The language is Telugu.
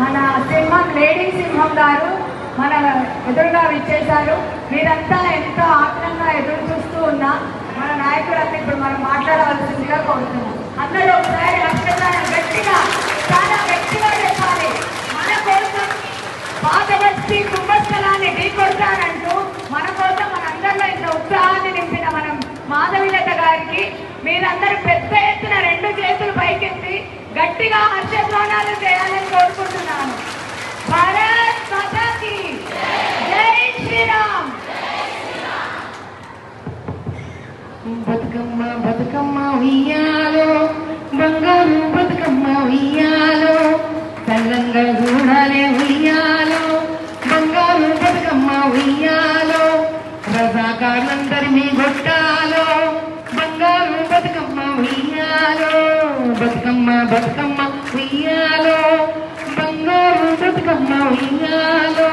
మన సింహం లేడీ సింహం గారు మన ఎదురుగా విచ్చేశారు. మీరంతా ఎంతో ఆత్రంగా ఎదురు చూస్తూ ఉన్నా మన నాయకులంతా ఇప్పుడు మనం మాట్లాడవలసిందిగా కోరుతున్నాం. అందరూ ఒకసారి హస్తదానం గట్టిగా చాలా గట్టిగా చెప్పాలి. మన కోసం పాత బస్తీ కుంభస్థలాన్ని ఢీకొడతానంటూ మన కోసం మనందరిలో ఇంత ఉత్సాహాన్ని నింపిన మనం మాధవిలత గారికి మీరందరూ పెద్ద ఎత్తున రెండు చేతులు పైకెత్తి గట్టిగా హర్షధ్వానాలు చేయాలని కోరుకుంటున్నాను బతుకమ్మ బతుకమ్మ ఉయ్యాలో బంగారు బతుకమ్మ ఉయ్యాలో తెల్లంగా చూడాలే ఉయ్యాలో బంగారు బతుకమ్మ ఉయ్యాలో రజాకారులందరి మీ గొట్టాలో బంగారు బతుకమ్మ ఉయ్యాలో బతుకమ్మ బతుకమ్మ ఉయ్యాలో బంగారు బతుకమ్మ ఉయ్యాలో.